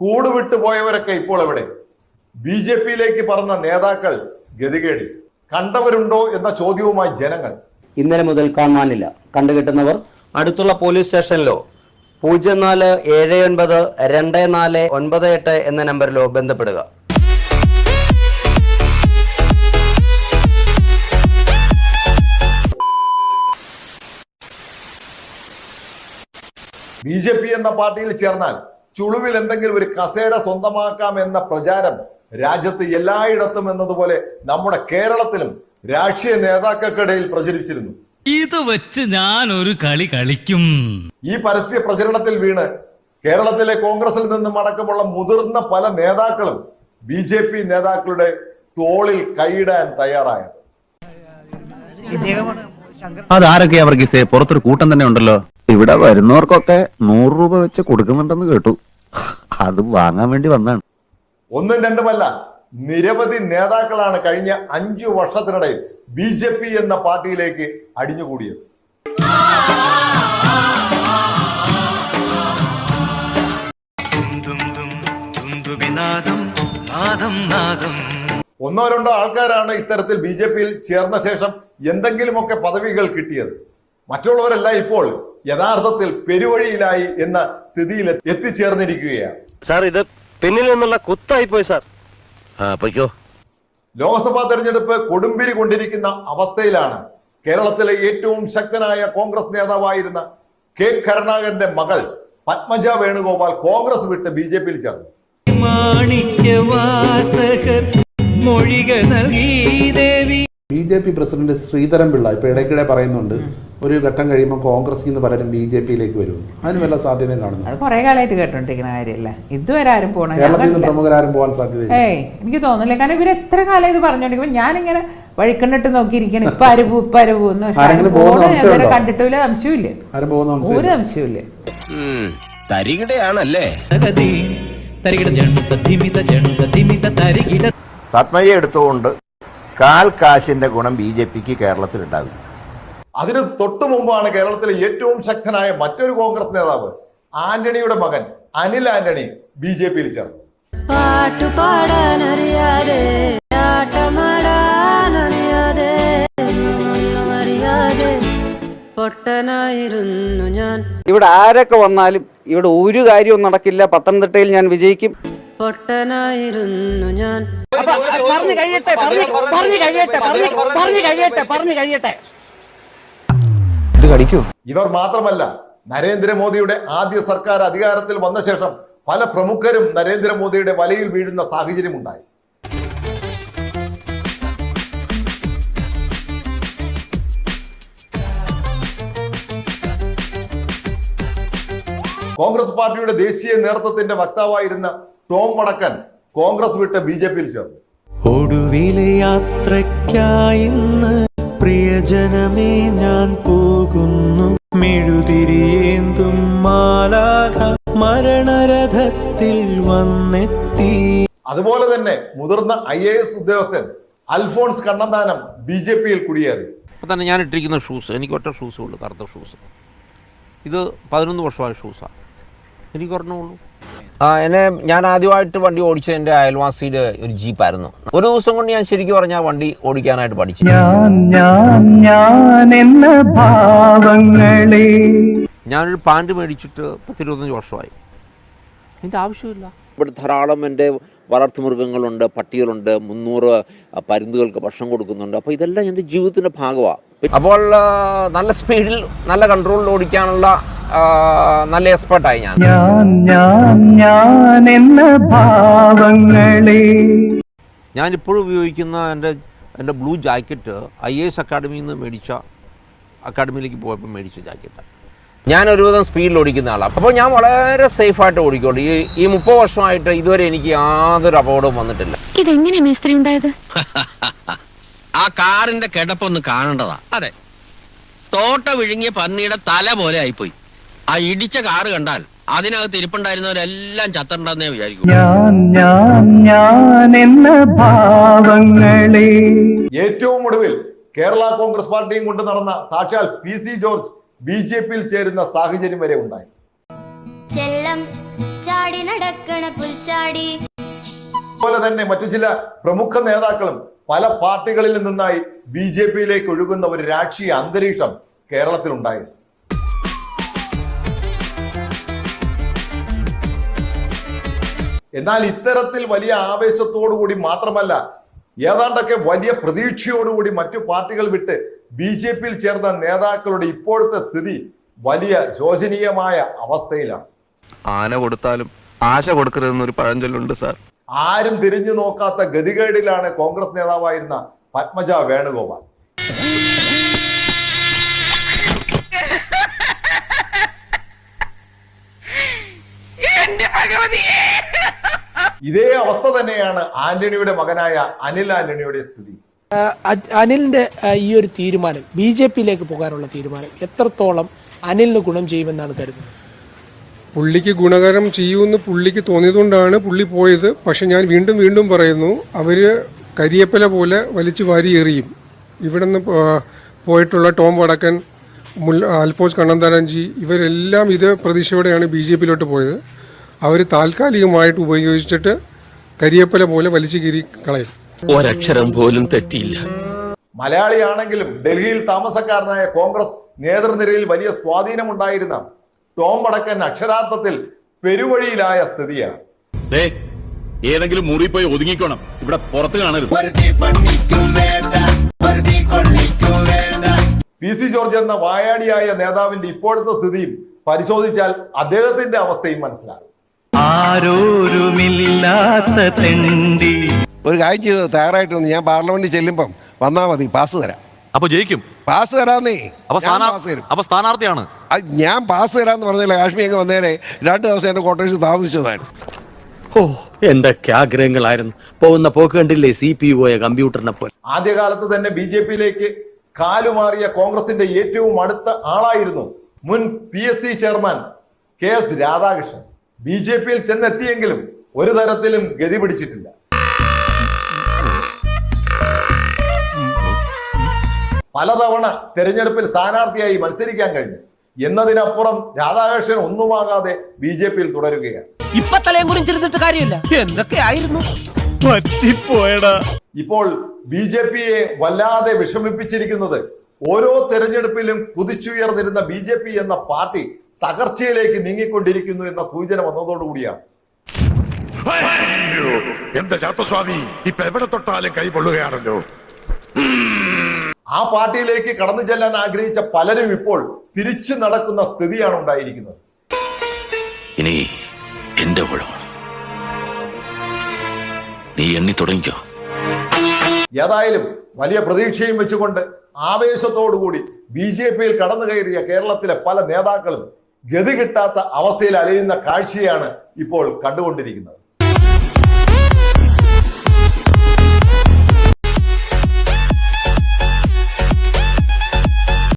കൂട് വിട്ടു പോയവരൊക്കെ ഇപ്പോൾ എവിടെ? ബി ജെ പിയിലേക്ക് പറഞ്ഞ നേതാക്കൾ ഗതികേടി കണ്ടവരുണ്ടോ എന്ന ചോദ്യവുമായി ജനങ്ങൾ. ഇന്നലെ മുതൽ കാണാനില്ല. കണ്ടുകിട്ടുന്നവർ അടുത്തുള്ള പോലീസ് സ്റ്റേഷനിലോ പൂജ്യം നാല് ഏഴ് ഒൻപത് രണ്ട് നാല് ഒൻപത് എട്ട് എന്ന നമ്പറിലോ ബന്ധപ്പെടുക. ബി ജെ പി എന്ന പാർട്ടിയിൽ ചേർന്നാൽ ചുളുവിൽ എന്തെങ്കിലും ഒരു കസേര സ്വന്തമാക്കാം എന്ന പ്രചാരം രാജ്യത്ത് എല്ലായിടത്തും എന്നതുപോലെ നമ്മുടെ കേരളത്തിലും രാഷ്ട്രീയ നേതാക്കൾക്കിടയിൽ പ്രചരിച്ചിരുന്നു. ഇത് വെച്ച് ഞാൻ ഒരു കളി കളിക്കും. ഈ പരസ്യ പ്രചരണത്തിൽ വീണ് കേരളത്തിലെ കോൺഗ്രസിൽ നിന്നും അടക്കമുള്ള മുതിർന്ന പല നേതാക്കളും ബി ജെ പി നേതാക്കളുടെ തോളിൽ കൈയിടാൻ തയ്യാറായത്. അതാരൊക്കെയാ വർഗീസ്? പുറത്തൊരു കൂട്ടം തന്നെ ഉണ്ടല്ലോ. ഇവിടെ വരുന്നവർക്കൊക്കെ നൂറ് രൂപ വെച്ച് കൊടുക്കുന്നുണ്ടെന്ന് കേട്ടു. അത് വാങ്ങാൻ വേണ്ടി വന്നാണ്. ഒന്നും രണ്ടുമല്ല നിരവധി നേതാക്കളാണ് കഴിഞ്ഞ അഞ്ചു വർഷത്തിനിടയിൽ ബി ജെ പി എന്ന പാർട്ടിയിലേക്ക് അടിഞ്ഞുകൂടിയത്. ഒന്നോ രണ്ടോ ആൾക്കാരാണ് ഇത്തരത്തിൽ ബി ജെ പിയിൽ ചേർന്ന ശേഷം എന്തെങ്കിലുമൊക്കെ പദവികൾ കിട്ടിയത്. മറ്റുള്ളവരല്ല ഇപ്പോൾ യഥാർത്ഥത്തിൽ പെരുവഴിയിലായി എന്ന സ്ഥിതിയിൽ എത്തിച്ചേർന്നിരിക്കുകയാണ്. സാർ ഇത് പിന്നിൽ നിന്നുള്ള കുത്തായി പോയി സാർ ലോക്സഭാ തെരഞ്ഞെടുപ്പ് കൊടുമ്പിരി കൊണ്ടിരിക്കുന്ന അവസ്ഥയിലാണ് കേരളത്തിലെ ഏറ്റവും ശക്തനായ കോൺഗ്രസ് നേതാവായിരുന്ന കെ കരുണാകരന്റെ മകൾ പത്മജ വേണുഗോപാൽ കോൺഗ്രസ് വിട്ട് ബി ജെ പിയിൽ ചേർന്നു. B J P president Sreedharan Pillai ഇപ്പൊ ഇടയ്ക്കിടെ പറയുന്നുണ്ട് ഒരു ഘട്ടം കഴിയുമ്പോൾ കോൺഗ്രസിൽ നിന്ന് പലരും ബി ജെ പിയിലേക്ക് വരും. അതിന് വല്ല സാധ്യതയും കാണുന്നു അത് കുറെ കാലമായിട്ട് കേട്ടോണ്ടിരിക്കുന്ന കാര്യമല്ല? ഇതുവരെ ആരും പോകണം കേരളത്തിൽ നിന്ന്. പ്രമുഖരാരും പോകാൻ സാധ്യത ഏയ് എനിക്ക് തോന്നുന്നില്ല. കാരണം ഇവർ എത്ര കാലം ഇത് പറഞ്ഞോണ്ടിരിക്കും ഞാനിങ്ങനെ വഴിക്കണ്ണിട്ട് നോക്കിയിരിക്കണം ഇപ്പൊ ആര് പോ ഇപ്പൊ ആര് പോകുന്നു? പക്ഷെ കണ്ടിട്ടില്ല. പോകുന്ന ഒരു അംശമില്ല സംശയമില്ല തരികിടയാണല്ലേ? തരികിട എടുത്തുകൊണ്ട് കാൽ കാശിന്റെ ഗുണം ബി ജെ പിക്ക് കേരളത്തിൽ ഉണ്ടാവില്ല അതിന് തൊട്ടു മുമ്പാണ് കേരളത്തിലെ ഏറ്റവും ശക്തനായ മറ്റൊരു കോൺഗ്രസ് നേതാവ് ആന്റണിയുടെ മകൻ അനിൽ ആന്റണി ബി ജെ പിയിൽ ചേർന്നു. പാട്ടു പാടാനറിയാതെ ആട്ടമാടാനറിയാതെ ഒന്നും അറിയാതെ പൊട്ടനായിരുന്നു ഞാൻ. ഇവിടെ ആരൊക്കെ വന്നാലും ഇവിടെ ഒരു കാര്യവും നടക്കില്ല. പത്തനംതിട്ടയിൽ ഞാൻ വിജയിക്കും. പൊട്ടനായിരുന്നു ഞാൻ. പറഞ്ഞു കഴിയട്ടെ പറഞ്ഞു കഴിയട്ടെ പറഞ്ഞു കഴിയട്ടെ പറഞ്ഞു കഴിയട്ടെ. ഇത് കടിക്കൂ. ഇവർ മാത്രമല്ല നരേന്ദ്രമോദിയുടെ ആദ്യ സർക്കാർ അധികാരത്തിൽ വന്ന ശേഷം പല പ്രമുഖരും നരേന്ദ്രമോദിയുടെ വലയിൽ വീഴുന്ന സാഹചര്യമുണ്ടായി കോൺഗ്രസ് പാർട്ടിയുടെ ദേശീയ നേതൃത്വത്തിന്റെ വക്താവായിരുന്ന ടോം വടക്കൻ കോൺഗ്രസ് വിട്ട് ബി ജെ പിയിൽ ചേർന്നു. ഒടുവിലെ യാത്രയ്ക്കായിന്ന് പ്രിയജനമേ ഞാൻ പോകുന്നു. മെഴുതിരിയേന്തും മാലാഖ മരണരഥത്തിൽ വന്നെത്തി. അതുപോലെ തന്നെ മുതിർന്ന ഐ എ എസ് ഉദ്യോഗസ്ഥൻ അൽഫോൺസ് കണ്ണന്താനം ബി ജെ പിയിൽ കുടിയേറി. ഇപ്പം തന്നെ ഞാൻ ഇട്ടിരിക്കുന്ന ഷൂസ് എനിക്ക് ഒറ്റ ഷൂസേ ഉള്ളൂ കറുത്ത ഷൂസ് ഇത് പതിനൊന്ന് വർഷമായ ഷൂസാണ് എനിക്ക് ഒരെണ്ണമുള്ളൂ. ആ എന്നെ ഞാൻ ആദ്യമായിട്ട് വണ്ടി ഓടിച്ചത് എന്റെ അയൽവാസിയുടെ ഒരു ജീപ്പായിരുന്നു. ഒരു ദിവസം കൊണ്ട് ഞാൻ ശരിക്കും പറഞ്ഞാൽ വണ്ടി ഓടിക്കാനായിട്ട് പഠിച്ചു. ഞാൻ ഞാൻ ഞാൻ എന്ന ഭാവങ്ങളെ ഞാനൊരു പാന്റ് മേടിച്ചിട്ട് പത്തിരുപത്തഞ്ച് വർഷമായി. എന്റെ ആവശ്യമില്ല. ഇവിടെ ധാരാളം എന്റെ വളർത്തുമൃഗങ്ങളുണ്ട് പട്ടികളുണ്ട് മുന്നൂറ് പരുന്തുകൾക്ക് ഭക്ഷണം കൊടുക്കുന്നുണ്ട്. അപ്പോൾ ഇതെല്ലാം എന്റെ ജീവിതത്തിന്റെ ഭാഗമാണ് അപ്പോൾ നല്ല സ്പീഡിൽ നല്ല കൺട്രോളിൽ ഓടിക്കാനുള്ള നല്ല എക്സ്പേർട്ടായി ഞാൻ. ഞാൻ ഞാൻ ഞാൻ എന്ന ഭാവങ്ങളെ. ഞാനിപ്പോഴും ഉപയോഗിക്കുന്ന എന്റെ എന്റെ ബ്ലൂ ജാക്കറ്റ് ഐ എസ് അക്കാഡമിയിൽ നിന്ന് മേടിച്ച അക്കാഡമിയിലേക്ക് പോയപ്പോൾ മേടിച്ച ജാക്കറ്റാണ്. ഞാൻ ഒരുവിധം സ്പീഡിൽ ഓടിക്കുന്ന ആളാണ് അപ്പോൾ ഞാൻ വളരെ സേഫായിട്ട് ഓടിക്കുള്ളൂ ഈ ഈ മുപ്പത് വർഷമായിട്ട് ഇതുവരെ എനിക്ക് യാതൊരു അപകടവും വന്നിട്ടില്ല. ഇതെങ്ങനെ മേസ്ത്രി ഉണ്ടായത്? ആ കാറിന്റെ കിടപ്പൊന്ന് കാണേണ്ടതാ. അതെ. തോട്ട വിഴുങ്ങിയ പന്നിയുടെ തല പോലെ ആയിപ്പോയി. ആ ഇടിച്ച കാറ് കണ്ടാൽ അതിനകത്ത് ഇരിപ്പുണ്ടായിരുന്നവരെല്ലാം ചത്തണ്ടെന്നേ വിചാരിക്കും. ഞാൻ ഞാൻ ഞാൻ എന്ന ഭാവങ്ങളെ. ഏറ്റവും ഒടുവിൽ കേരള കോൺഗ്രസ് പാർട്ടിയും കൊണ്ട് നടന്ന സാക്ഷാൽ P C George B J പിയിൽ ചേരുന്ന സാഹചര്യം വരെ ഉണ്ടായി. ചെല്ലം ചാടി നടക്കണ പുൽച്ചാടി. അതുപോലെ തന്നെ മറ്റു ചില പ്രമുഖ നേതാക്കളും പല പാർട്ടികളിൽ നിന്നായി ബി ജെ പിയിലേക്ക് ഒഴുകുന്ന ഒരു രാഷ്ട്രീയ അന്തരീക്ഷം കേരളത്തിൽ കേരളത്തിലുണ്ടായിരുന്നു. എന്നാൽ ഇത്തരത്തിൽ വലിയ ആവേശത്തോടു കൂടി മാത്രമല്ല ഏതാണ്ടൊക്കെ വലിയ പ്രതീക്ഷയോടുകൂടി മറ്റു പാർട്ടികൾ വിട്ട് ബി ജെ പിയിൽ ചേർന്ന നേതാക്കളുടെ ഇപ്പോഴത്തെ സ്ഥിതി വലിയ ശോചനീയമായ അവസ്ഥയിലാണ്. ആന കൊടുത്താലും ആശ കൊടുക്കരുതെന്നൊരു പഴഞ്ചൊല്ലുണ്ട് സാർ. ആരും തിരിഞ്ഞു നോക്കാത്ത ഗതികേടിലാണ് കോൺഗ്രസ് നേതാവായിരുന്ന പത്മജ വേണുഗോപാൽ. ഇതേ അവസ്ഥ തന്നെയാണ് ആന്റണിയുടെ മകനായ അനിൽ ആന്റണിയുടെ സ്ഥിതി. അനിലിന്റെ ഈ ഒരു തീരുമാനം ബി ജെ പിയിലേക്ക് പോകാനുള്ള തീരുമാനം എത്രത്തോളം അനിലിന് ഗുണം ചെയ്യുമെന്നാണ് കരുതുന്നത്? പുള്ളിക്ക് ഗുണകരം ചെയ്യുമെന്ന് പുള്ളിക്ക് തോന്നിയതുകൊണ്ടാണ് പുള്ളി പോയത്. പക്ഷെ ഞാൻ വീണ്ടും വീണ്ടും പറയുന്നു അവർ കരിയപ്പല പോലെ വലിച്ചു വാരി എറിയും. ഇവിടെ നിന്ന് പോയിട്ടുള്ള ടോം വടക്കൻ മുൽ അൽഫോസ് കണ്ണന്താരൻജി ഇവരെല്ലാം ഇത് പ്രതീക്ഷയോടെയാണ് ബി ജെ പിയിലോട്ട് പോയത്. അവർ താൽക്കാലികമായിട്ട് ഉപയോഗിച്ചിട്ട് കരിയപ്പല പോലെ വലിച്ചു കീറി കളയും. ഒരക്ഷരം പോലും തെറ്റിയില്ല. മലയാളിയാണെങ്കിലും ഡൽഹിയിൽ താമസക്കാരനായ കോൺഗ്രസ് നേതൃനിരയിൽ വലിയ സ്വാധീനമുണ്ടായിരുന്ന ടോം വടക്കൻ അക്ഷരാർത്ഥത്തിൽ പെരുവഴിയിലായ സ്ഥിതിയാണ്. ഏതെങ്കിലും മുറി പോയി ഒതുങ്ങിക്കോണം. ഇവിടെ പുറത്ത് കാണരുത്. പി സി ജോർജ് എന്ന വായാടിയായ നേതാവിന്റെ ഇപ്പോഴത്തെ സ്ഥിതിയും പരിശോധിച്ചാൽ അദ്ദേഹത്തിന്റെ അവസ്ഥയും മനസ്സിലാകും. ആരോരുമില്ലാത്ത തെണ്ടി. ഒരു കാര്യം ചെയ്ത് തയ്യാറായിട്ട് വന്ന് ഞാൻ പാർലമെന്റിൽ ചെല്ലുമ്പം വന്നാ മതി പാസ് തരാം. അപ്പൊ ജയിക്കും. പാസ് തരാന്നേ. അപ്പൊ ഞാൻ പാസ് തരും. അപ്പൊ സ്ഥാനാർത്ഥിയാണ്. അത് ഞാൻ പാസ് തരാന്ന് പറഞ്ഞില്ല കാശ്മീർ അങ്ങ് വന്നേരെ. രണ്ട് ദിവസം എന്റെ കോട്ടേഷൻ താമസിച്ചതായിരുന്നു ഓ എന്തൊക്കെ ആഗ്രഹങ്ങളായിരുന്നു. പോകുന്ന പോക്ക് കണ്ടില്ലേ സി പി യു പോയ കമ്പ്യൂട്ടറിനെ പോലെ. ആദ്യകാലത്ത് തന്നെ ബി ജെ പിയിലേക്ക് കാലുമാറിയ കോൺഗ്രസിന്റെ ഏറ്റവും അടുത്ത ആളായിരുന്നു മുൻ P S C chairman K S Radhakrishnan. B J പിയിൽ ചെന്നെത്തിയെങ്കിലും ഒരു തരത്തിലും ഗതി പിടിച്ചിട്ടില്ല. പലതവണ തെരഞ്ഞെടുപ്പിൽ സ്ഥാനാർത്ഥിയായി മത്സരിക്കാൻ കഴിഞ്ഞു. എന്നതിനപ്പുറം രാധാകൃഷ്ണൻ ഒന്നുമാകാതെ ബി ജെ പിയിൽ തുടരുകയാണ്. ഇപ്പൊ തലയും കുറിച്ചിരുന്നിട്ട് കാര്യമില്ല. എന്തൊക്കെയായിരുന്നു? ഇപ്പോൾ ബി ജെ പിയെ വല്ലാതെ വിഷമിപ്പിച്ചിരിക്കുന്നത് ഓരോ തെരഞ്ഞെടുപ്പിലും കുതിച്ചുയർന്നിരുന്ന ബി ജെ പി എന്ന പാർട്ടി തകർച്ചയിലേക്ക് നീങ്ങിക്കൊണ്ടിരിക്കുന്നു എന്ന സൂചന വന്നതോടുകൂടിയാണ് എന്റെ ചാത്തസ്വാമി ഇപ്പൊ എവിടെ തൊട്ടാലും കൈ പൊള്ളുകയാണല്ലോ. ആ പാർട്ടിയിലേക്ക് കടന്നു ചെല്ലാൻ ആഗ്രഹിച്ച പലരും ഇപ്പോൾ തിരിച്ചു നടക്കുന്ന സ്ഥിതിയാണ് ഉണ്ടായിരിക്കുന്നത്. ഇനി എന്റെ നീ എണ്ണി തുടങ്ങിക്കോ. ഏതായാലും വലിയ പ്രതീക്ഷയും വെച്ചുകൊണ്ട് ആവേശത്തോടുകൂടി ബി ജെ പിയിൽ കടന്നു കയറിയ കേരളത്തിലെ പല നേതാക്കളും ഗതി കിട്ടാത്ത അവസ്ഥയിൽ അലയുന്ന കാഴ്ചയാണ് ഇപ്പോൾ കണ്ടുകൊണ്ടിരിക്കുന്നത്.